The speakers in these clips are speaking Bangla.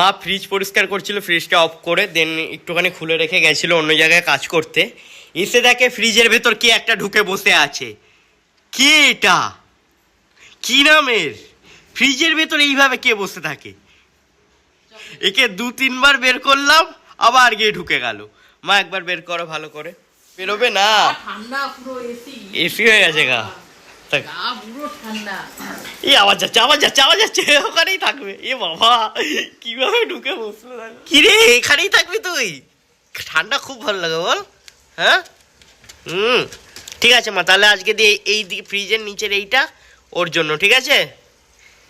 মা ফ্রিজ পরিষ্কার করছিল ফ্রিজটা অফ করে দেন একটুখানি খুলে রেখে গেছিল অন্য জায়গায় কাজ করতে। এসে দেখে ফ্রিজের ভেতর কি একটা ঢুকে বসে আছে। কি এটা? কি নামের ফ্রিজের ভেতর এইভাবে কে বসে থাকে? একে দু তিনবার বের করলাম আবার গিয়ে ঢুকে গেল। মা একবার বের করো ভালো করে। বেরোবে না। এসি হয়ে গেছে গা। এই আওয়াজ যাচ্ছে আওয়াজ যাচ্ছে আওয়াজ যাচ্ছে ওখানেই থাকবে। এ বাবা কীভাবে ঢুকে বসল কি রে এখানেই থাকবি তুই? ঠান্ডা খুব ভালো লাগে বল। হ্যাঁ? হুম ঠিক আছে মা তাহলে আজকে দিয়ে এই দিকে ফ্রিজের নিচের এইটা ওর জন্য ঠিক আছে?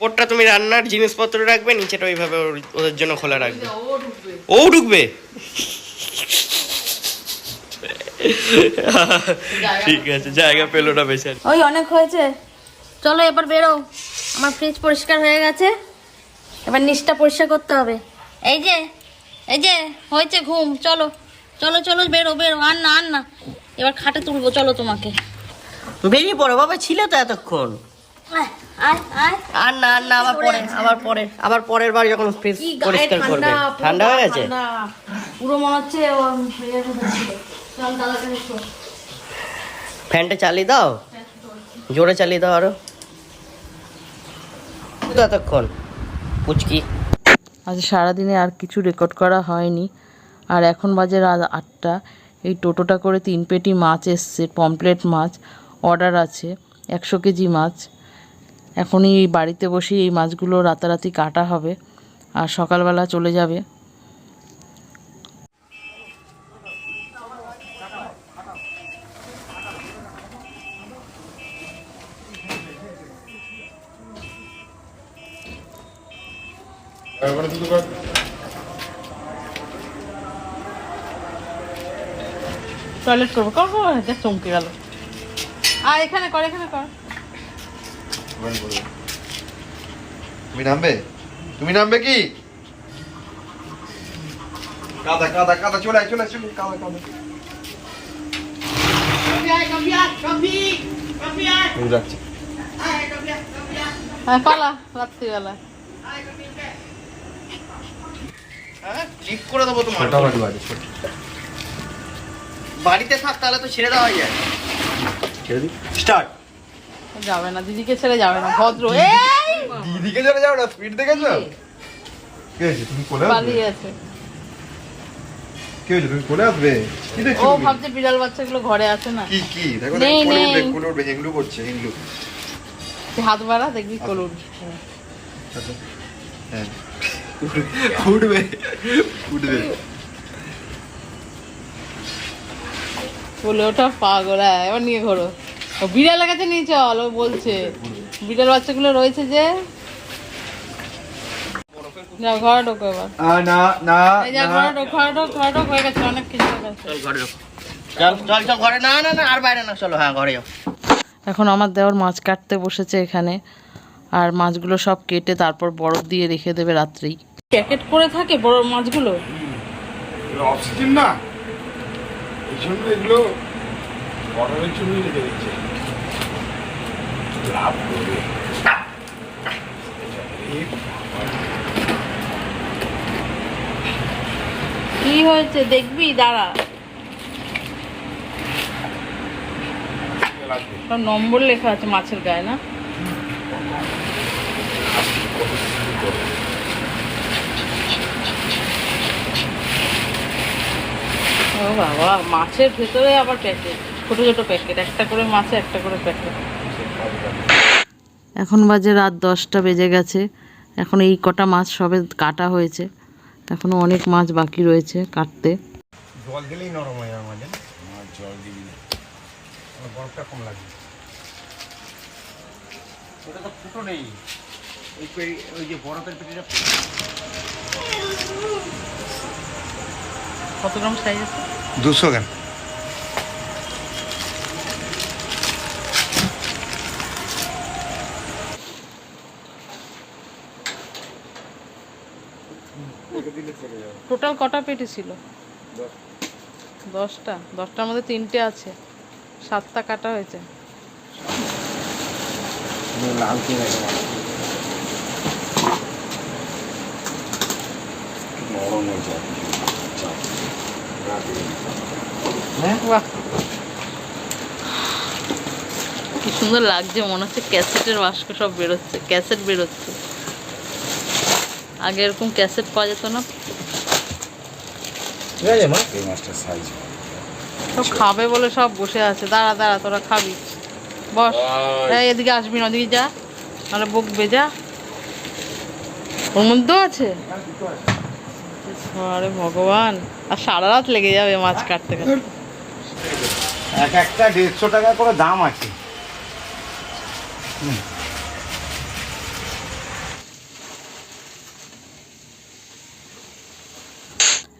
ওরটা তুমি রান্নার জিনিসপত্র রাখবে নিচেটা ওইভাবে ওদের জন্য খোলা রাখবে। ও ঢুকবে। ও ঢুকবে? ঠিক আছে জায়গা পেল না বেচারি। ওই অনেক হয়েছে। চলো এবার বেরো। আমার ফ্রিজ পরিষ্কার হয়ে গেছে। এবার নিচটা পরিষ্কার করতে হবে। এই যে এই যে হয়েছে ঘুম। চলো চলো চলো বেরো বেরো। আর না আর না। এবার খাটে তুলবো চলো তোমাকে। বেরিয়ে পড়ো বাবা ছিল তো এতক্ষণ। আয়, আয় আয়। আর না আর না আবার পরে আবার পরে আবার পরের বার যখন ফ্রিজ পরিষ্কার করবে। ঠান্ডা হয়ে গেছে। পুরো মনে হচ্ছে ফ্যানটা চালিয়ে দাও? জোরে চালিয়ে দাও আরও। তো এতক্ষণ। পুচকি। আজ সারাদিনে আর কিছু রেকর্ড করা হয়নি। আর এখন বাজে রাত আটটা। এই টোটোটা করে তিন পেটি মাছ এসছে পমপ্লেট মাছ। অর্ডার আছে একশো কেজি মাছ। এখনই বাড়িতে বসে এই মাছগুলো রাতারাতি কাটা হবে। আর সকালবেলা চলে যাবে। টয়লেট করব। কর দেখ চমকে গেল। আর এখানে কর এখানে কর। তুমি নামবে? তুমি নামবে কি? কাদা কাদা কাদা চলে চলে চলে কাদা কাদা। যাচ্ছে। হ্যাঁ পালা রাত্রিবেলা। করে দেবো তোমার। ছোটা বাড়ি বাড়ি ছোট বাড়িতে থাক তাহলে তো ছেড়ে দেওয়া যায়। ছেড়ে দিই? স্টার্ট। যাবে না দিদিকে ছেড়ে যাবে না ভদ্র। এই! দিদিকে চলে যাও না স্পিড দেখেছ? কি হয়েছে? তুমি কোলে পালিয়ে আছে। কি হয়েছে? তুমি কোলে আসবে? কি দেখছ ও? ভাবছে বিড়াল বাচ্চাগুলো ঘরে আছে না। কি কি? দেখো কোলে উঠবে। কোলে উঠবে করছে তুই হাত বাড়া দেখবি কলুন আচ্ছা। হ্যাঁ। উঠবে উঠবে বলে ওটা পাগল এবার নিয়ে ঘোরো। বিড়ালের কাছে নিয়ে চল ও বলছে। বিড়াল বাচ্চাগুলো রয়েছে যে। যাও ঘরে ঢোকো এবার। আ না না এই যা ঘরে ঢোক ঘরে ঢোক ঘরে ঢোক হয়ে গেছে অনেক কিছু হয়ে গেছে। চল ঘরে যাও চল চল চল ঘরে না না না আর বাইরে না চলো হ্যাঁ ঘরে যাও। এখন আমার দেওয়ার মাছ কাটতে বসেছে এখানে আর মাছগুলো সব কেটে তারপর বরফ দিয়ে রেখে দেবে রাত্রেই। প্যাকেট করে থাকে বড় মাছগুলো? অক্সিজেন না। এই জন্য এগুলো জন্যই রেখে দিচ্ছে। লাভ করবে। কি হয়েছে দেখবি? দাঁড়া। নম্বর লেখা আছে মাছের গায়ে না ও বাবা মাছের ভেতরে আবার প্যাকেট ছোট ছোট প্যাকেট একটা করে মাছে একটা করে প্যাকেট এখন বাজে রাত দশটা বেজে গেছে। এখন এই কটা মাছ সবে কাটা হয়েছে। এখনও অনেক মাছ বাকি রয়েছে কাটতে। জল দিলেই নরম হয়ে যাবে মাঝে। জল দিবি না। বরফটা কম লাগবে। ওটা তো ফুটো নেই। ওই ওই যে বরফের পেটিটা কত গ্রাম সাইজ আছে? দুশো গ্রাম। টোটাল কটা পেটি ছিল? দশটা। দশটার মধ্যে তিনটে আছে। সাতটা কাটা হয়েছে। লাল কে নরম হয়েছে আর কিছু চাপ রাখবে বাহ। কি সুন্দর লাগছে মনে হচ্ছে ক্যাসেটের বাস্ক সব বেরোচ্ছে ক্যাসেট বেরোচ্ছে। আগে এরকম ক্যাসেট পাওয়া যেত না। সব খাবে বলে সব বসে আছে। দাঁড়া দাঁড়া তোরা খাবি। বস। Bye. এদিকে আসবি না ওদিকে যা। নাহলে বকবে যা। ওর মধ্যেও আছে? আরে ভগবান আর সারা রাত লেগে যাবে মাছ কাটতে কাটতে। এক একটা দেড়শো টাকা করে দাম আছে।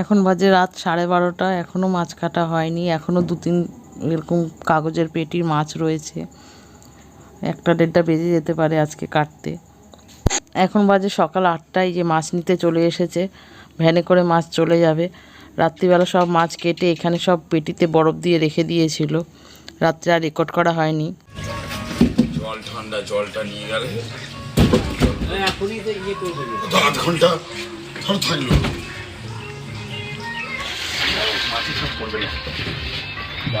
এখন বাজে রাত সাড়ে বারোটা এখনও মাছ কাটা হয়নি এখনও দু তিন এরকম কাগজের পেটির মাছ রয়েছে। একটা দেড়টা বেজে যেতে পারে আজকে কাটতে। এখন বাজে সকাল আটটায় যে মাছ নিতে চলে এসেছে ভ্যানে করে মাছ চলে যাবে। রাত্রিবেলা সব মাছ কেটে এখানে সব পেটিতে বরফ দিয়ে রেখে দিয়েছিল। রাত্রে আর রেকর্ড করা হয়নি। জল ঠান্ডা জলটা নিয়ে গেলে। আধ ঘণ্টা ধর থাকল। মাছি সব পড়বে। না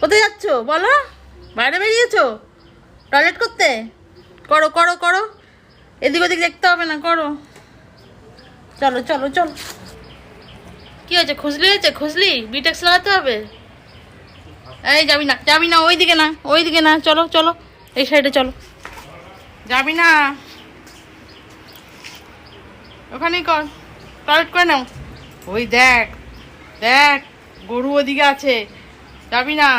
কোথায় যাচ্ছ? বলো। বাইরে বেরিয়েছো? টয়লেট করতে? করো করো করো। এদিক ওদিক দেখতে হবে না, করো। চলো চলো চলো। কি হয়েছে? খুজলি হয়েছে? খুজলি? বিটেক্স লাগাতে হবে? এই যাবি না যাবি না ওই দিকে না ওই দিকে না, চলো চলো, এই সাইডে চলো। যাবি না? ওখানেই কর টয়লেট করে নাও। ওই দেখ দেখ, গরু ওদিকে আছে, যাবি না?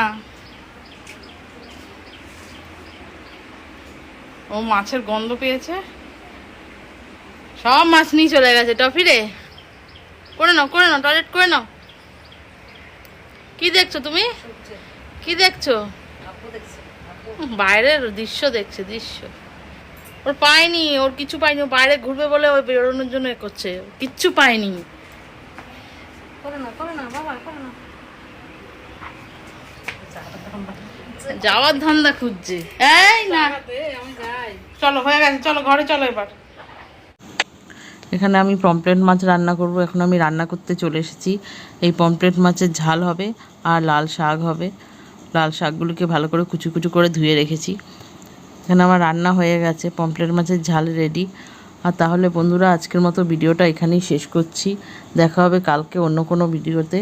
ও মাছের গন্ধ পেয়েছে? সব মাছ নিয়ে চলে গেছে, টফি রে। করে নাও করে নাও টয়লেট করে নাও। কি দেখছ তুমি? কি দেখছ? বাইরের দৃশ্য দেখছে দৃশ্য। ওর পায়নি ওর কিছু পায়নি ও বাইরে ঘুরবে বলে ওই বেরোনোর জন্য এ করছে। কিচ্ছু পায়নি। করে না করে না বাবা করে না। যাওয়ার ধান্দা খুঁজছে। এই না। চলো হয়ে গেছে চলো ঘরে চলো এবার। এখানে আমি পমপ্লেট মাছ রান্না করব। এখন আমি রান্না করতে চলে এসেছি। এই পমপ্লেট মাছের ঝাল হবে আর লাল শাক হবে। লাল শাকগুলোকে ভালো করে কুচু কুচু করে ধুয়ে রেখেছি। এখানে আমার রান্না হয়ে গেছে, পমফ্লেট মাছের ঝাল রেডি আর তাহলে বন্ধুরা, আজকের মতো ভিডিওটা এখানেই শেষ করছি। দেখা হবে কালকে অন্য কোনো ভিডিওতে।